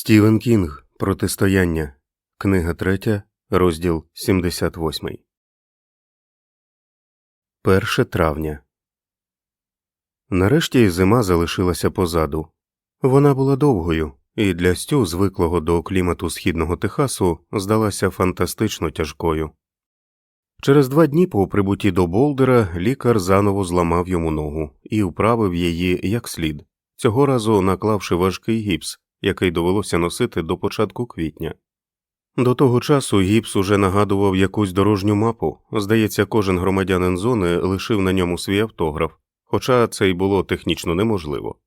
Стівен Кінг Протистояння. Книга 3, розділ 78. 1 травня. Нарешті зима залишилася позаду. Вона була довгою, і для Стю, звиклого до клімату східного Техасу, здалася фантастично тяжкою. Через два дні по прибутті до Болдера лікар заново зламав йому ногу і вправив її як слід, цього разу наклавши важкий гіпс який довелося носити до початку квітня. До того часу гіпс уже нагадував якусь дорожню мапу, здається, кожен громадянин зони лишив на ньому свій автограф, хоча це й було технічно неможливо.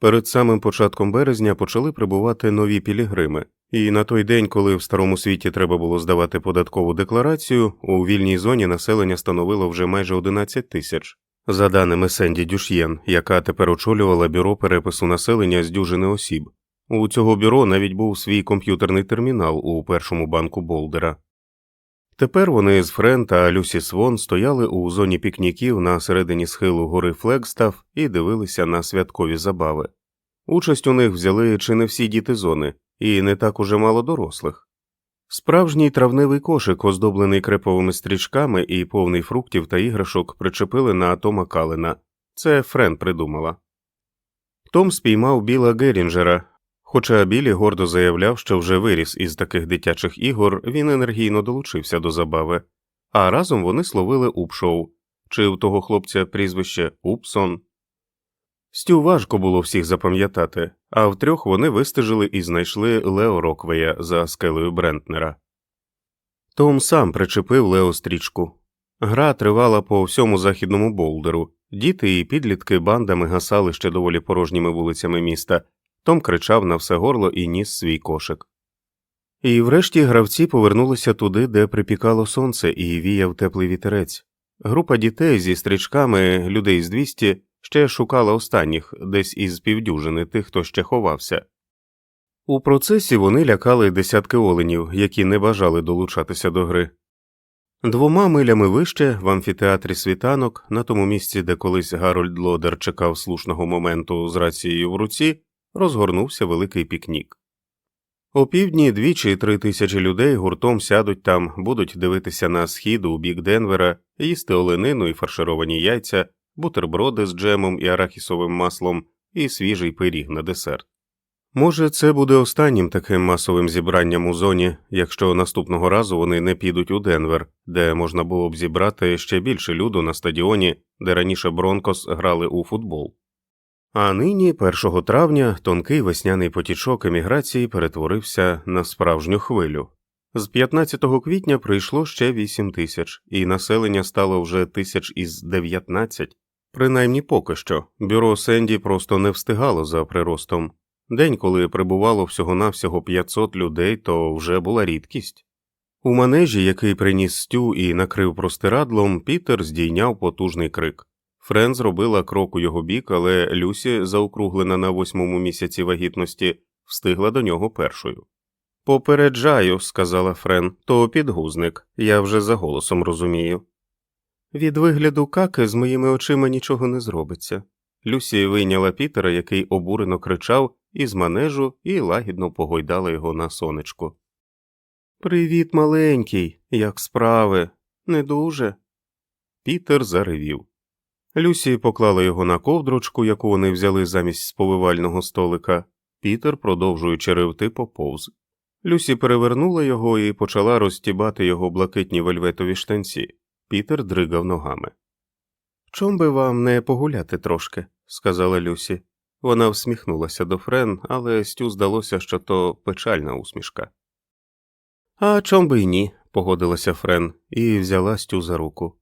Перед самим початком березня почали прибувати нові пілігрими, і на той день, коли в старому світі треба було здавати податкову декларацію, у вільній зоні населення становило вже майже 11 тисяч. За даними Сенді Дюш'єн, яка тепер очолювала бюро перепису населення з дюжини осіб, у цього бюро навіть був свій комп'ютерний термінал у першому банку Болдера. Тепер вони з Френ та Люсі Свон стояли у зоні пікніків на середині схилу гори Флегстав і дивилися на святкові забави. Участь у них взяли чи не всі діти зони, і не так уже мало дорослих. Справжній травневий кошик, оздоблений креповими стрічками і повний фруктів та іграшок, причепили на Тома Калена. Це Френ придумала. Том спіймав біла Герінджера, Хоча Білі гордо заявляв, що вже виріс із таких дитячих ігор, він енергійно долучився до забави, а разом вони словили упшоу, чи у того хлопця прізвище Упсон. Стю важко було всіх запам'ятати, а втрьох вони вистежили і знайшли Лео Роквея за скелею Брентнера. Том сам причепив Лео стрічку. Гра тривала по всьому західному болдеру, діти і підлітки бандами гасали ще доволі порожніми вулицями міста. Том кричав на все горло і ніс свій кошик. І врешті гравці повернулися туди, де припікало сонце і віяв теплий вітерець. Група дітей зі стрічками, людей з 200, ще шукала останніх, десь із півдюжини тих, хто ще ховався. У процесі вони лякали десятки оленів, які не бажали долучатися до гри. Двома милями вище в амфітеатрі світанок, на тому місці, де колись Гарольд Лодер чекав слушного моменту з рацією в руці, розгорнувся великий пікнік. О півдні дві чи три тисячі людей гуртом сядуть там, будуть дивитися на схід у бік Денвера, їсти оленину і фаршировані яйця, бутерброди з джемом і арахісовим маслом і свіжий пиріг на десерт. Може, це буде останнім таким масовим зібранням у зоні, якщо наступного разу вони не підуть у Денвер, де можна було б зібрати ще більше люду на стадіоні, де раніше Бронкос грали у футбол. А нині, 1 травня, тонкий весняний потічок еміграції перетворився на справжню хвилю. З 15 квітня прийшло ще 8 тисяч, і населення стало вже тисяч із 19. Принаймні поки що, бюро Сенді просто не встигало за приростом. День, коли прибувало всього навсього 500 людей, то вже була рідкість. У манежі, який приніс стю і накрив простирадлом, Пітер здійняв потужний крик. Френ зробила крок у його бік, але Люсі, заокруглена на восьмому місяці вагітності, встигла до нього першою. Попереджаю, сказала Френ, то підгузник, я вже за голосом розумію. Від вигляду каки з моїми очима нічого не зробиться. Люсі вийняла Пітера, який обурено кричав, із манежу і лагідно погойдала його на сонечку. Привіт, маленький, як справи? Не дуже. Пітер заревів. Люсі поклала його на ковдрочку, яку вони взяли замість сповивального столика. Пітер, продовжуючи ревти, поповз. Люсі перевернула його і почала розтібати його блакитні вельветові штанці. Пітер дригав ногами. Чом би вам не погуляти трошки, сказала Люсі. Вона всміхнулася до Френ, але Стю здалося, що то печальна усмішка. А чом би й ні, погодилася Френ і взяла Стю за руку.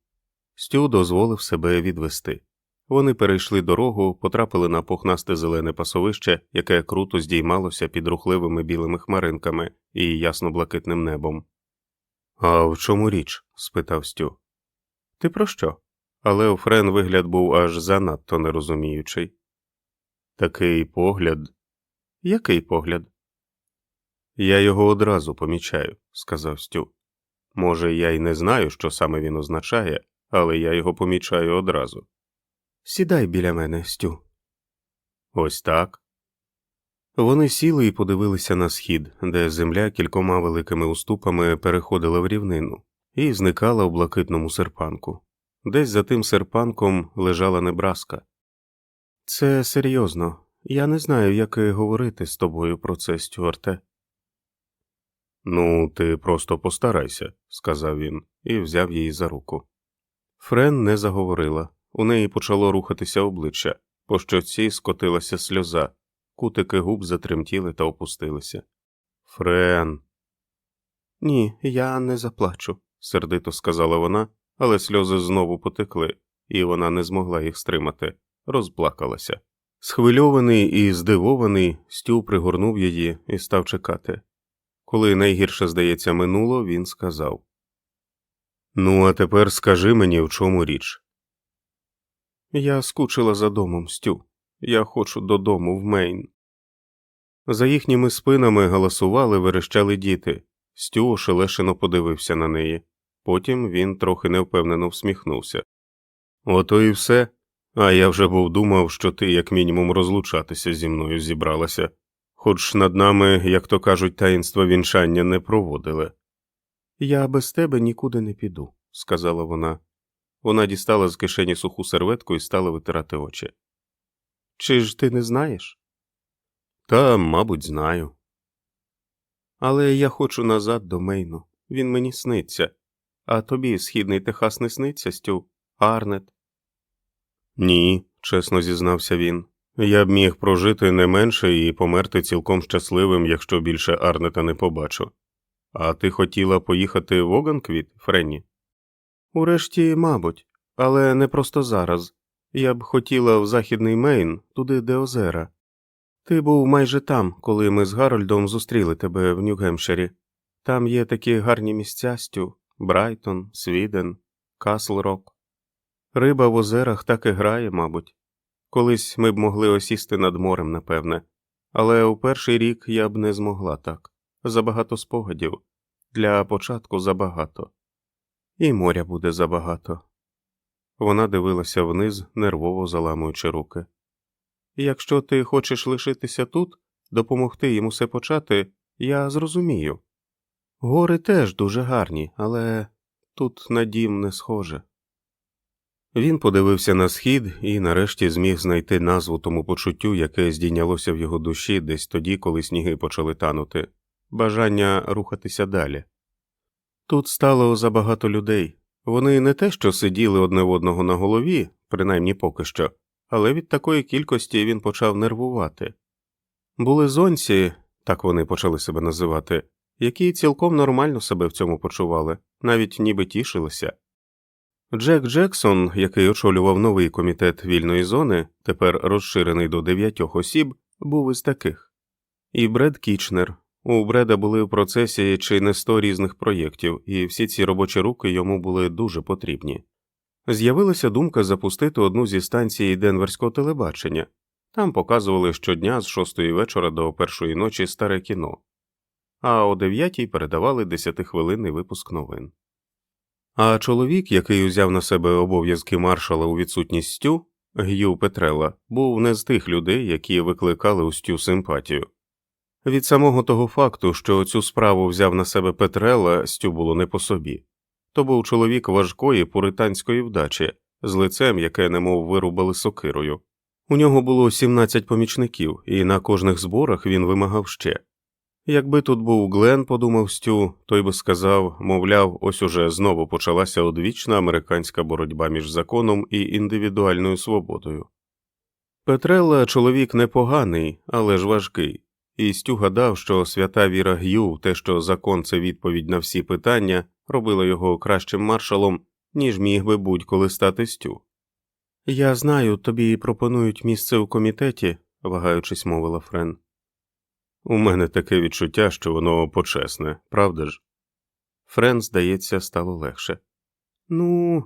Стю дозволив себе відвести. Вони перейшли дорогу, потрапили на пухнасте зелене пасовище, яке круто здіймалося під рухливими білими хмаринками і ясно блакитним небом. А в чому річ? спитав Стю. Ти про що? Але у Френ вигляд був аж занадто нерозуміючий. Такий погляд. Який погляд? Я його одразу помічаю, сказав Стю. Може, я й не знаю, що саме він означає, але я його помічаю одразу. Сідай біля мене, Стю. Ось так. Вони сіли і подивилися на схід, де земля кількома великими уступами переходила в рівнину і зникала в блакитному серпанку. Десь за тим серпанком лежала небраска. Це серйозно. Я не знаю, як говорити з тобою про це, Стюарте. Ну, ти просто постарайся, сказав він і взяв її за руку. Френ не заговорила, у неї почало рухатися обличчя, по щоці скотилася сльоза, кутики губ затремтіли та опустилися. Френ. Ні, я не заплачу, сердито сказала вона, але сльози знову потекли, і вона не змогла їх стримати, розплакалася. Схвильований і здивований, Стю пригорнув її і став чекати. Коли найгірше, здається, минуло, він сказав Ну, а тепер скажи мені, в чому річ. Я скучила за домом, Стю. Я хочу додому в Мейн. За їхніми спинами галасували, верещали діти. Стю ошелешено подивився на неї. Потім він трохи невпевнено всміхнувся. Ото і все. А я вже був думав, що ти, як мінімум, розлучатися зі мною зібралася, хоч над нами, як то кажуть, таїнства вінчання не проводили. Я без тебе нікуди не піду, сказала вона. Вона дістала з кишені суху серветку і стала витирати очі. Чи ж ти не знаєш? Та, мабуть, знаю. Але я хочу назад до Мейну. Він мені сниться. А тобі східний Техас не сниться, Стю? Арнет? Ні, чесно зізнався він. Я б міг прожити не менше і померти цілком щасливим, якщо більше Арнета не побачу. А ти хотіла поїхати в Оганквіт, Френні? Урешті, мабуть, але не просто зараз. Я б хотіла в західний Мейн, туди, де озера. Ти був майже там, коли ми з Гарольдом зустріли тебе в Нью-Гемпширі. Там є такі гарні місця Стю, Брайтон, Свіден, Касл Рок. Риба в озерах так і грає, мабуть. Колись ми б могли осісти над морем, напевне, але у перший рік я б не змогла так. Забагато спогадів. Для початку забагато. І моря буде забагато. Вона дивилася вниз, нервово заламуючи руки. Якщо ти хочеш лишитися тут, допомогти їм усе почати, я зрозумію. Гори теж дуже гарні, але тут на дім не схоже. Він подивився на схід і нарешті зміг знайти назву тому почуттю, яке здійнялося в його душі десь тоді, коли сніги почали танути, бажання рухатися далі. Тут стало забагато людей. Вони не те, що сиділи одне в одного на голові, принаймні поки що, але від такої кількості він почав нервувати. Були зонці, так вони почали себе називати, які цілком нормально себе в цьому почували, навіть ніби тішилися. Джек Джексон, який очолював новий комітет вільної зони, тепер розширений до дев'ятьох осіб, був із таких, і Бред Кічнер. У Бреда були в процесі чи не сто різних проєктів, і всі ці робочі руки йому були дуже потрібні. З'явилася думка запустити одну зі станцій денверського телебачення там показували щодня з шостої вечора до першої ночі старе кіно, а о дев'ятій передавали десятихвилинний випуск новин. А чоловік, який узяв на себе обов'язки маршала у відсутність Стю, Г'ю Петрела, був не з тих людей, які викликали у Стю симпатію. Від самого того факту, що цю справу взяв на себе Петрела, Стю було не по собі. То був чоловік важкої пуританської вдачі, з лицем, яке немов вирубали сокирою. У нього було 17 помічників, і на кожних зборах він вимагав ще. Якби тут був Глен, подумав Стю, той би сказав, мовляв, ось уже знову почалася одвічна американська боротьба між законом і індивідуальною свободою. Петрелла чоловік непоганий, але ж важкий, і Стю гадав, що свята віра Г'ю те, що закон це відповідь на всі питання, робила його кращим маршалом, ніж міг би будь-коли стати Стю. Я знаю, тобі пропонують місце у комітеті, вагаючись, мовила Френ. У мене таке відчуття, що воно почесне, правда ж? Френ, здається, стало легше. Ну,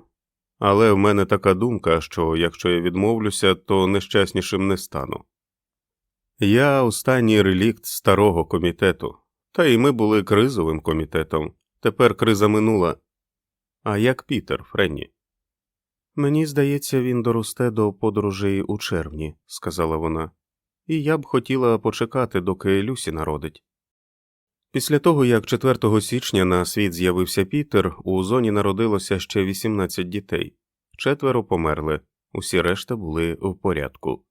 але в мене така думка, що якщо я відмовлюся, то нещаснішим не стану. Я останній релікт старого комітету, та й ми були кризовим комітетом. Тепер криза минула. А як Пітер, Френні? Мені здається, він доросте до подорожей у червні, сказала вона. і я б хотіла почекати, доки Люсі народить. Після того, як 4 січня на світ з'явився Пітер, у зоні народилося ще 18 дітей, четверо померли, усі решта були в порядку.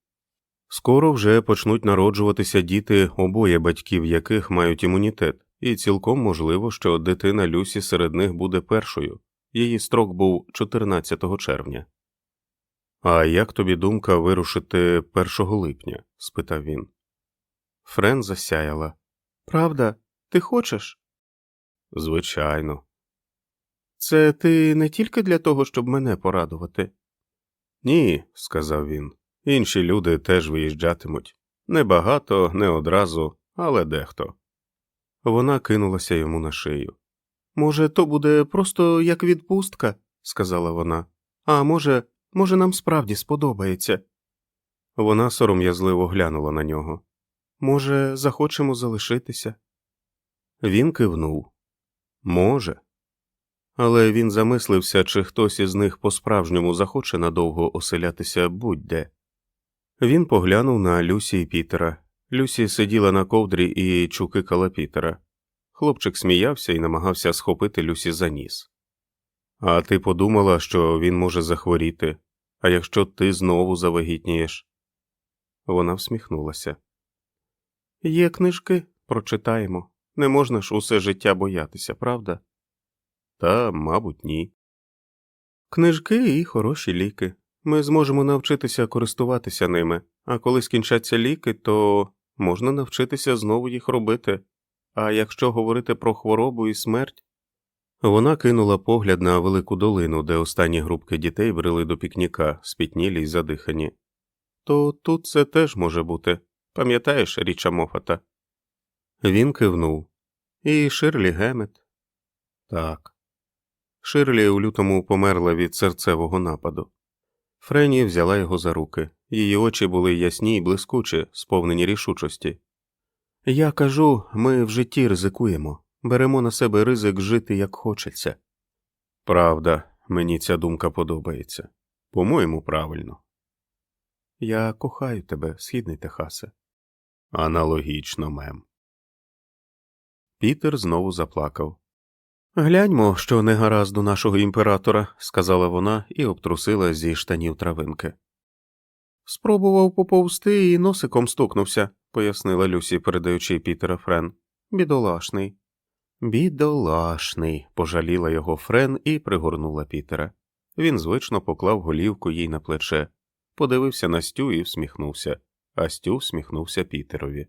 Скоро вже почнуть народжуватися діти, обоє батьків яких мають імунітет, і цілком можливо, що дитина Люсі серед них буде першою. Її строк був 14 червня. А як тобі думка вирушити 1 липня? спитав він. Френ засяяла. Правда, ти хочеш? Звичайно. Це ти не тільки для того, щоб мене порадувати? Ні, сказав він. Інші люди теж виїжджатимуть. Небагато, не одразу, але дехто. Вона кинулася йому на шию. Може, то буде просто як відпустка, сказала вона. А може, може, нам справді сподобається. Вона сором'язливо глянула на нього. Може, захочемо залишитися? Він кивнув. Може. Але він замислився, чи хтось із них по-справжньому захоче надовго оселятися будь-де. Він поглянув на Люсі і Пітера. Люсі сиділа на ковдрі і чукикала Пітера. Хлопчик сміявся і намагався схопити Люсі за ніс. А ти подумала, що він може захворіти, а якщо ти знову завагітнієш? Вона всміхнулася. Є книжки, прочитаємо. Не можна ж усе життя боятися, правда? Та, мабуть, ні. Книжки і хороші ліки. Ми зможемо навчитися користуватися ними, а коли скінчаться ліки, то можна навчитися знову їх робити. А якщо говорити про хворобу і смерть. Вона кинула погляд на велику долину, де останні групки дітей брели до пікніка, спітнілі й задихані. То тут це теж може бути. Пам'ятаєш річа Мофата? Він кивнув. І Ширлі Гемет. Так. Ширлі у лютому померла від серцевого нападу. Френі взяла його за руки. Її очі були ясні й блискучі, сповнені рішучості. Я кажу, ми в житті ризикуємо, беремо на себе ризик жити як хочеться. Правда, мені ця думка подобається. По-моєму, правильно. Я кохаю тебе, східний Техасе. Аналогічно, мем. Пітер знову заплакав. Гляньмо, що не гаразд у нашого імператора, сказала вона і обтрусила зі штанів травинки. Спробував поповзти і носиком стукнувся, пояснила Люсі, передаючи Пітера Френ. Бідолашний. Бідолашний, пожаліла його Френ і пригорнула Пітера. Він звично поклав голівку їй на плече, подивився на Стю і всміхнувся, а Стю всміхнувся Пітерові.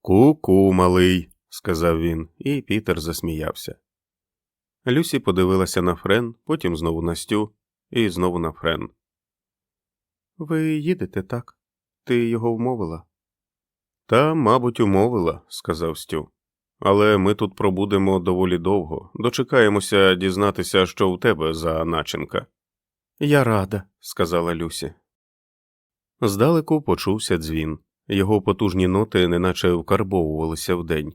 Ку-ку, малий, сказав він, і Пітер засміявся. Люсі подивилася на Френ, потім знову на Стю і знову на Френ. Ви їдете, так? Ти його вмовила? Та, мабуть, умовила, сказав Стю. Але ми тут пробудемо доволі довго, дочекаємося дізнатися, що у тебе за начинка. Я рада, сказала Люсі. Здалеку почувся дзвін. Його потужні ноти неначе вкарбовувалися вдень.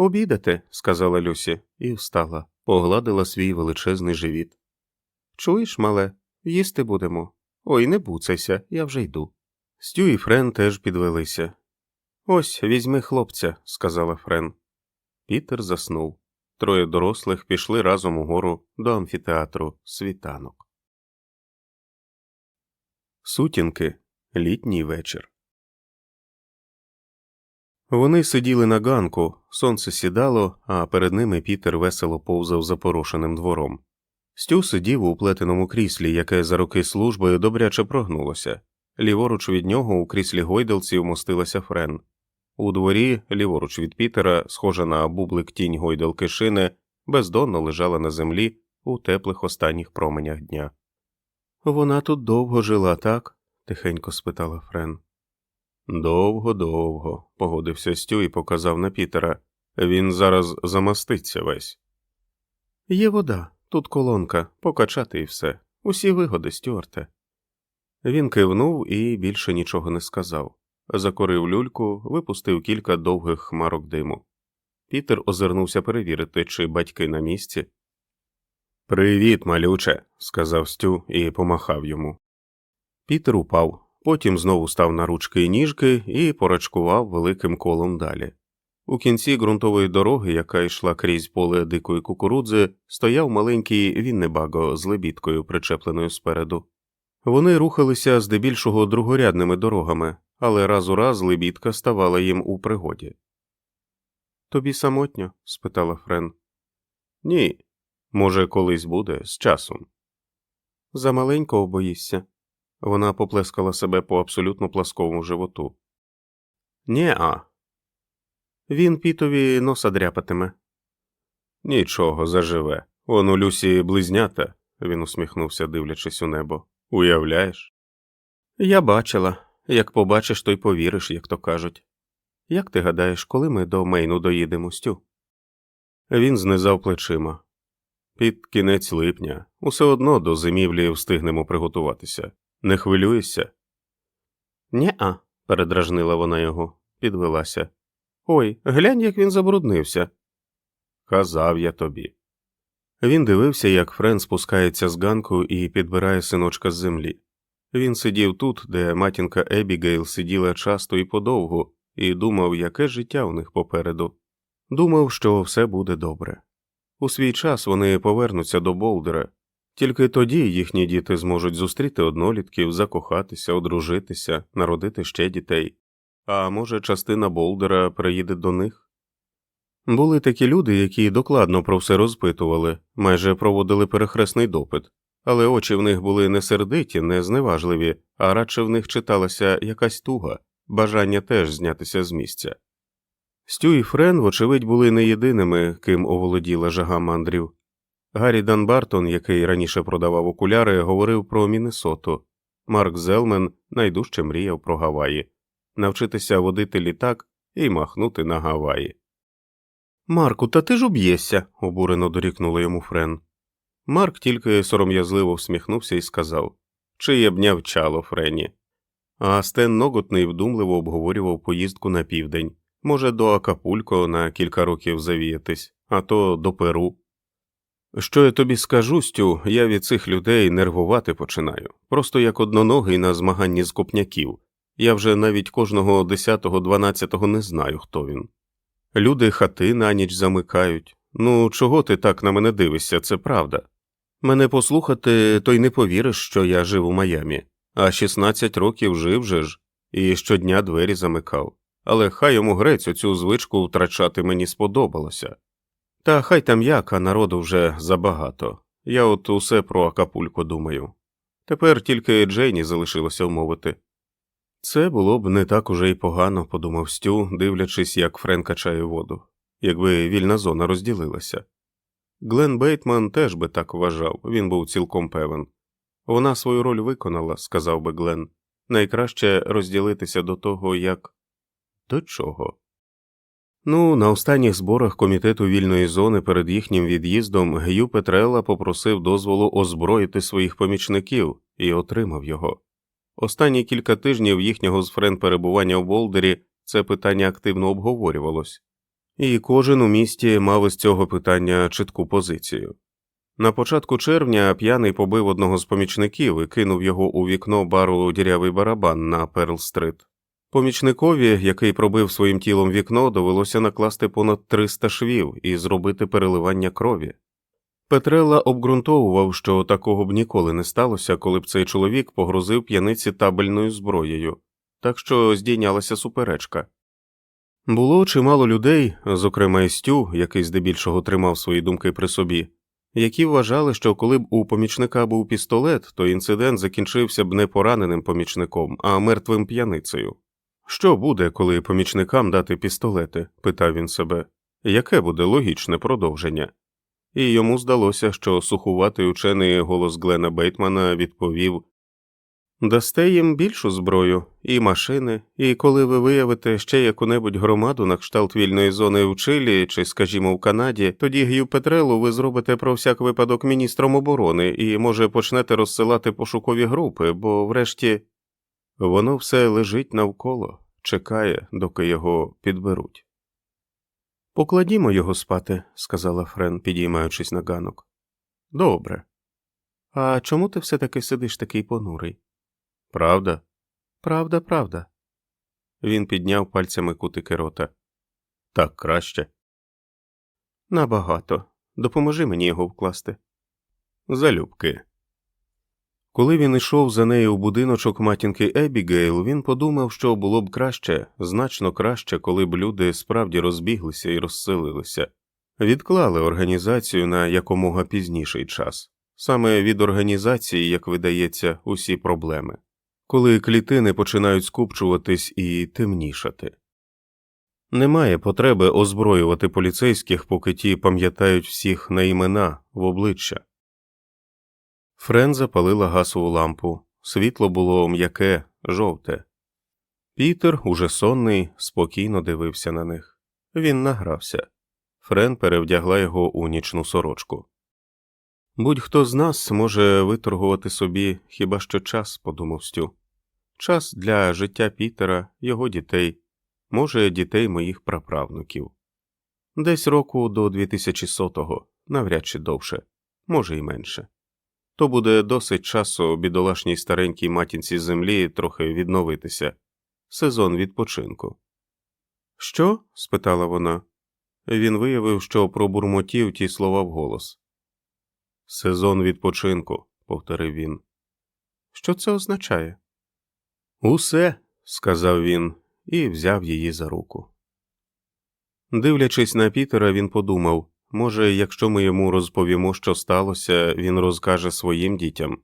Обідати, сказала Люсі, і встала, погладила свій величезний живіт. Чуєш, мале, їсти будемо. Ой, не буцайся, я вже йду. Стю і Френ теж підвелися. Ось візьми хлопця, сказала Френ. Пітер заснув. Троє дорослих пішли разом угору до амфітеатру світанок. Сутінки літній вечір. Вони сиділи на ганку, сонце сідало, а перед ними Пітер весело повзав запорошеним двором. Стю сидів у плетеному кріслі, яке за роки служби добряче прогнулося. Ліворуч від нього у кріслі гойдалці вмостилася Френ. У дворі, ліворуч від Пітера, схожа на бублик тінь гойдалки шини, бездонно лежала на землі у теплих останніх променях дня. Вона тут довго жила, так? тихенько спитала Френ. Довго, довго, погодився Стю і показав на Пітера. Він зараз замаститься весь. Є вода, тут колонка, покачати і все. Усі вигоди, Стюарте. Він кивнув і більше нічого не сказав. Закорив люльку, випустив кілька довгих хмарок диму. Пітер озирнувся перевірити, чи батьки на місці. Привіт, малюче, сказав Стю і помахав йому. Пітер упав. Потім знову став на ручки і ніжки і порачкував великим колом далі. У кінці ґрунтової дороги, яка йшла крізь поле дикої кукурудзи, стояв маленький Віннебаго з лебідкою, причепленою спереду. Вони рухалися здебільшого другорядними дорогами, але раз у раз лебідка ставала їм у пригоді. Тобі самотньо? спитала Френ. Ні. Може, колись буде, з часом. Замаленького боїшся. Вона поплескала себе по абсолютно пласковому животу. Нє-а. Він пітові носа дряпатиме. Нічого, заживе. Он у Люсі близнята, він усміхнувся, дивлячись у небо. Уявляєш? Я бачила. Як побачиш, то й повіриш, як то кажуть. Як ти гадаєш, коли ми до Мейну доїдемо, Стю? Він знизав плечима. Під кінець липня усе одно до зимівлі встигнемо приготуватися. Не хвилюєшся? Нє-а, передражнила вона його, підвелася. Ой, глянь, як він забруднився. Казав я тобі. Він дивився, як Френ спускається з ганку і підбирає синочка з землі. Він сидів тут, де матінка Ебігейл сиділа часто і подовгу, і думав, яке життя у них попереду. Думав, що все буде добре. У свій час вони повернуться до Болдера, тільки тоді їхні діти зможуть зустріти однолітків, закохатися, одружитися, народити ще дітей. А може, частина Болдера приїде до них? Були такі люди, які докладно про все розпитували, майже проводили перехресний допит, але очі в них були не сердиті, не зневажливі, а радше в них читалася якась туга, бажання теж знятися з місця. Стю і Френ, вочевидь, були не єдиними, ким оволоділа жага мандрів. Гаррі Данбартон, який раніше продавав окуляри, говорив про Міннесоту. Марк Зелмен найдужче мріяв про Гаваї навчитися водити літак і махнути на Гаваї. Марку, та ти ж уб'єшся, обурено дорікнула йому Френ. Марк тільки сором'язливо всміхнувся і сказав Чиє б нявчало, Френі. А Стен Ноготний вдумливо обговорював поїздку на південь, може, до Акапулько на кілька років завіятись, а то до Перу. Що я тобі скажу, Стю, я від цих людей нервувати починаю, просто як одноногий на змаганні з копняків. Я вже навіть кожного десятого, дванадцятого не знаю, хто він. Люди хати на ніч замикають. Ну, чого ти так на мене дивишся, це правда. Мене послухати, то й не повіриш, що я жив у Майамі, а 16 років жив же ж, і щодня двері замикав. Але хай йому грець оцю звичку втрачати мені сподобалося. Та хай там як, а народу вже забагато. Я от усе про Акапулько думаю. Тепер тільки Джейні залишилося вмовити. Це було б не так уже й погано, подумав Стю, дивлячись, як Френ качає воду, якби вільна зона розділилася. Глен Бейтман теж би так вважав, він був цілком певен. Вона свою роль виконала, сказав би Глен. Найкраще розділитися до того, як. До чого? Ну, на останніх зборах комітету вільної зони перед їхнім від'їздом Гю Петрелла попросив дозволу озброїти своїх помічників і отримав його. Останні кілька тижнів їхнього з Френ перебування в Болдері це питання активно обговорювалось, і кожен у місті мав із цього питання чітку позицію. На початку червня п'яний побив одного з помічників і кинув його у вікно бару дірявий барабан на Перл-стрит. Помічникові, який пробив своїм тілом вікно, довелося накласти понад 300 швів і зробити переливання крові. Петрелла обґрунтовував, що такого б ніколи не сталося, коли б цей чоловік погрозив п'яниці табельною зброєю, так що здійнялася суперечка. Було чимало людей, зокрема і який здебільшого тримав свої думки при собі, які вважали, що коли б у помічника був пістолет, то інцидент закінчився б не пораненим помічником, а мертвим п'яницею. Що буде, коли помічникам дати пістолети? питав він себе, яке буде логічне продовження? І йому здалося, що сухуватий учений голос Глена Бейтмана відповів Дасте їм більшу зброю, і машини, і коли ви виявите ще яку-небудь громаду на кшталт вільної зони в Чилі чи, скажімо, в Канаді, тоді Г'ю Петрелу ви зробите про всяк випадок міністром оборони і, може, почнете розсилати пошукові групи, бо, врешті, воно все лежить навколо, чекає, доки його підберуть. Покладімо його спати, сказала Френ, підіймаючись на ганок. Добре. А чому ти все таки сидиш такий понурий? Правда? Правда, правда. Він підняв пальцями кутики рота. Так краще. Набагато. Допоможи мені його вкласти. Залюбки. Коли він ішов за нею у будиночок матінки Ебігейл, він подумав, що було б краще, значно краще, коли б люди справді розбіглися і розселилися, відклали організацію на якомога пізніший час. Саме від організації, як видається, усі проблеми, коли клітини починають скупчуватись і темнішати. Немає потреби озброювати поліцейських, поки ті пам'ятають всіх на імена в обличчя. Френ запалила гасову лампу, світло було м'яке, жовте. Пітер, уже сонний, спокійно дивився на них. Він награвся. Френ перевдягла його у нічну сорочку. Будь-хто з нас може виторгувати собі хіба що час, подумав Стю. Час для життя Пітера, його дітей, може, дітей моїх праправнуків. Десь року до 2100-го, навряд чи довше, може й менше. То буде досить часу бідолашній старенькій матінці землі трохи відновитися. Сезон відпочинку. Що? спитала вона. Він виявив, що пробурмотів ті слова вголос. Сезон відпочинку, повторив він. Що це означає? Усе, сказав він і взяв її за руку. Дивлячись на Пітера, він подумав може, якщо ми йому розповімо, що сталося, він розкаже своїм дітям.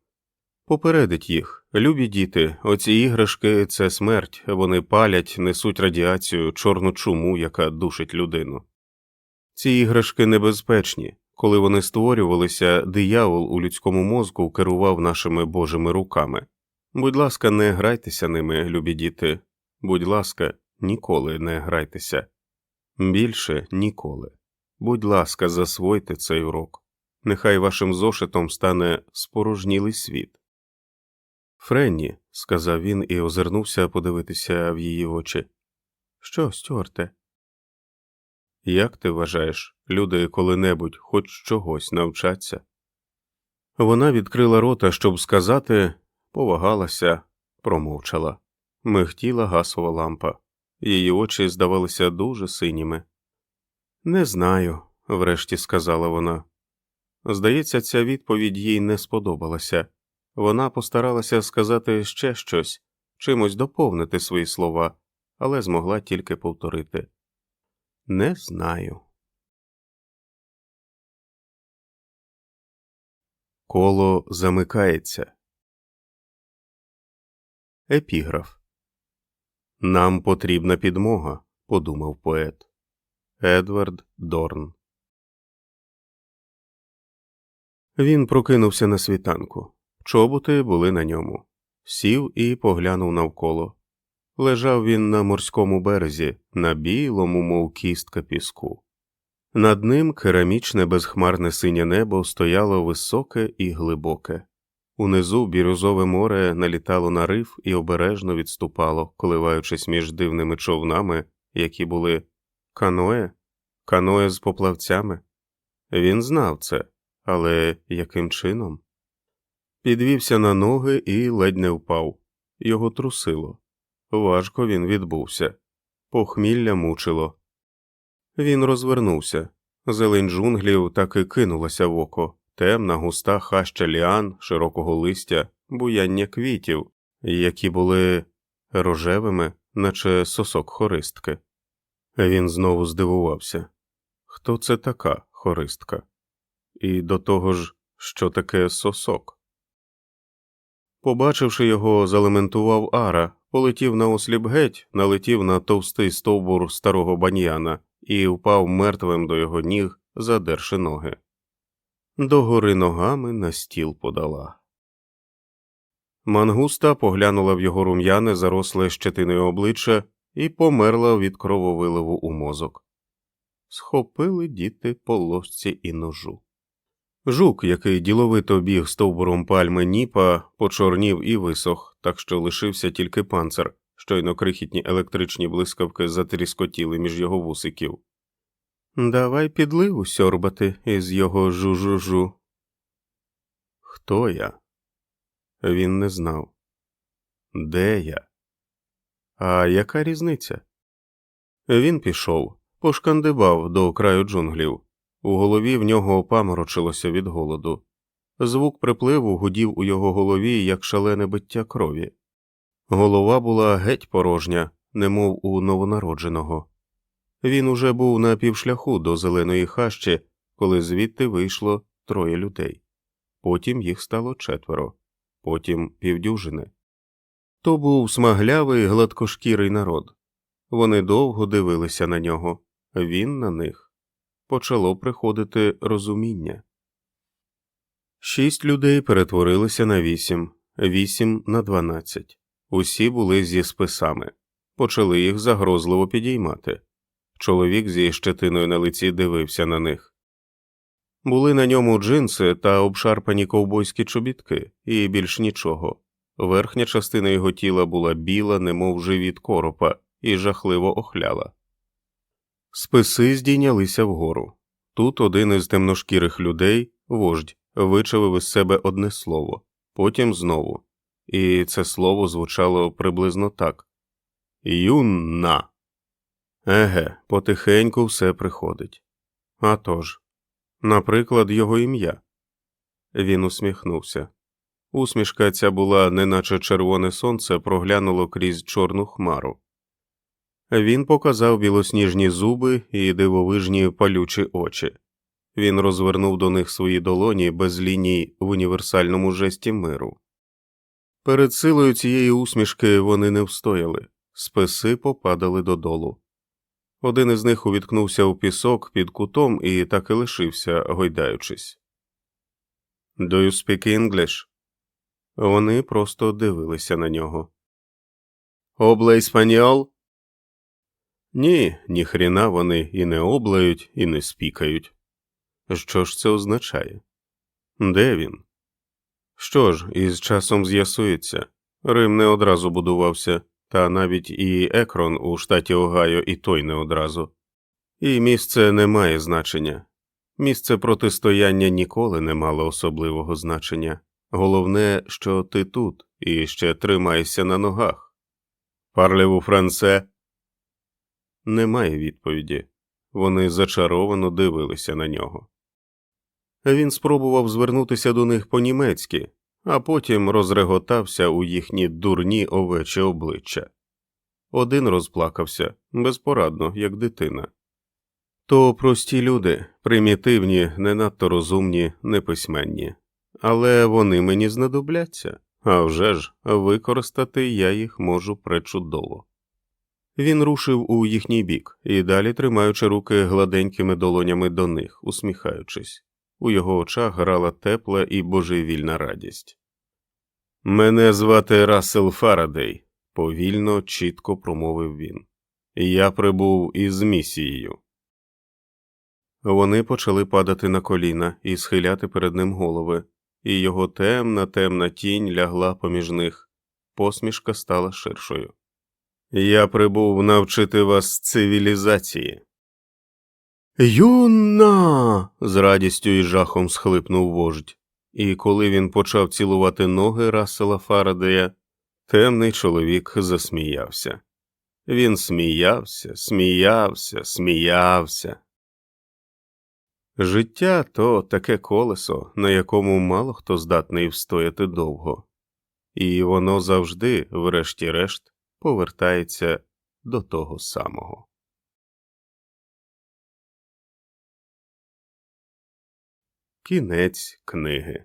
Попередить їх, любі діти, оці іграшки це смерть, вони палять, несуть радіацію, чорну чуму, яка душить людину. Ці іграшки небезпечні. Коли вони створювалися, диявол у людському мозку керував нашими божими руками. Будь ласка, не грайтеся ними, любі діти. Будь ласка, ніколи не грайтеся. Більше ніколи. Будь ласка, засвойте цей урок. Нехай вашим зошитом стане спорожнілий світ. Френні, сказав він і озирнувся подивитися в її очі. Що, Стюарте? Як ти вважаєш, люди коли-небудь хоч чогось навчаться? Вона відкрила рота, щоб сказати, повагалася, промовчала. Михтіла гасова лампа, її очі здавалися дуже синіми. Не знаю, врешті сказала вона. Здається, ця відповідь їй не сподобалася. Вона постаралася сказати ще щось, чимось доповнити свої слова, але змогла тільки повторити. Не знаю. Коло замикається. Епіграф Нам потрібна підмога, подумав поет. Едвард Дорн. Він прокинувся на світанку. Чоботи були на ньому. Сів і поглянув навколо. Лежав він на морському березі, на білому, мов кістка піску. Над ним керамічне безхмарне синє небо стояло високе і глибоке. Унизу бірюзове море налітало на риф і обережно відступало, коливаючись між дивними човнами, які були каное, каное з поплавцями. Він знав це, але яким чином? Підвівся на ноги і ледь не впав. Його трусило. Важко він відбувся. Похмілля мучило. Він розвернувся. Зелень джунглів так і кинулася в око, темна, густа хаща ліан, широкого листя, буяння квітів, які були рожевими, наче сосок хористки. Він знову здивувався хто це така хористка? І до того ж, що таке сосок? Побачивши його, залементував Ара, полетів на осліп геть, налетів на товстий стовбур старого баньяна і впав мертвим до його ніг, задерши ноги. Догори ногами на стіл подала. Мангуста поглянула в його рум'яне, заросле щетиною обличчя і померла від крововиливу у мозок. Схопили діти по ложці і ножу. Жук, який діловито біг стовбуром пальми ніпа, почорнів і висох, так що лишився тільки панцир, щойно крихітні електричні блискавки затріскотіли між його вусиків. Давай підливу сьорбати із його жу-жу-жу. Хто я? Він не знав. Де я? А яка різниця? Він пішов, пошкандибав до краю джунглів. У голові в нього опаморочилося від голоду. Звук припливу гудів у його голові, як шалене биття крові. Голова була геть порожня, немов у новонародженого. Він уже був на півшляху до зеленої хащі, коли звідти вийшло троє людей. Потім їх стало четверо, потім півдюжини. То був смаглявий гладкошкірий народ. Вони довго дивилися на нього, він на них. Почало приходити розуміння. Шість людей перетворилися на вісім, вісім на дванадцять. Усі були зі списами, почали їх загрозливо підіймати. Чоловік зі щетиною на лиці дивився на них. Були на ньому джинси та обшарпані ковбойські чобітки, і більш нічого. Верхня частина його тіла була біла, немов живіт коропа, і жахливо охляла. Списи здійнялися вгору. Тут один із темношкірих людей, вождь, вичавив із себе одне слово, потім знову, і це слово звучало приблизно так Юнна. Еге, потихеньку все приходить. А тож, наприклад, його ім'я. Він усміхнувся. Усмішка ця була, неначе червоне сонце проглянуло крізь чорну хмару. Він показав білосніжні зуби і дивовижні палючі очі. Він розвернув до них свої долоні без ліній в універсальному жесті миру. Перед силою цієї усмішки вони не встояли, списи попадали додолу. Один із них увіткнувся у пісок під кутом і так і лишився, гойдаючись. «Do you speak English?» Вони просто дивилися на нього. Обла іспаніол? Ні, ніхріна вони і не облають, і не спікають. Що ж це означає? Де він? Що ж, із часом з'ясується. Рим не одразу будувався, та навіть і Екрон у штаті Огайо і той не одразу. І місце не має значення. Місце протистояння ніколи не мало особливого значення. Головне, що ти тут і ще тримайся на ногах. Парлеву Франце. Немає відповіді. Вони зачаровано дивилися на нього. Він спробував звернутися до них по-німецьки, а потім розреготався у їхні дурні овечі обличчя. Один розплакався безпорадно, як дитина. То прості люди, примітивні, не надто розумні, неписьменні, але вони мені знадобляться, а вже ж використати я їх можу пречудово. Він рушив у їхній бік і далі тримаючи руки гладенькими долонями до них, усміхаючись. У його очах грала тепла і божевільна радість. Мене звати Рассел Фарадей, повільно, чітко промовив він. Я прибув із місією. Вони почали падати на коліна і схиляти перед ним голови, і його темна, темна тінь лягла поміж них. Посмішка стала ширшою. Я прибув навчити вас цивілізації. Юна. з радістю і жахом схлипнув вождь, і коли він почав цілувати ноги Рассела Фарадея, темний чоловік засміявся. Він сміявся, сміявся, сміявся. Життя то таке колесо, на якому мало хто здатний встояти довго, і воно завжди, врешті-решт, повертається до того самого. Кінець книги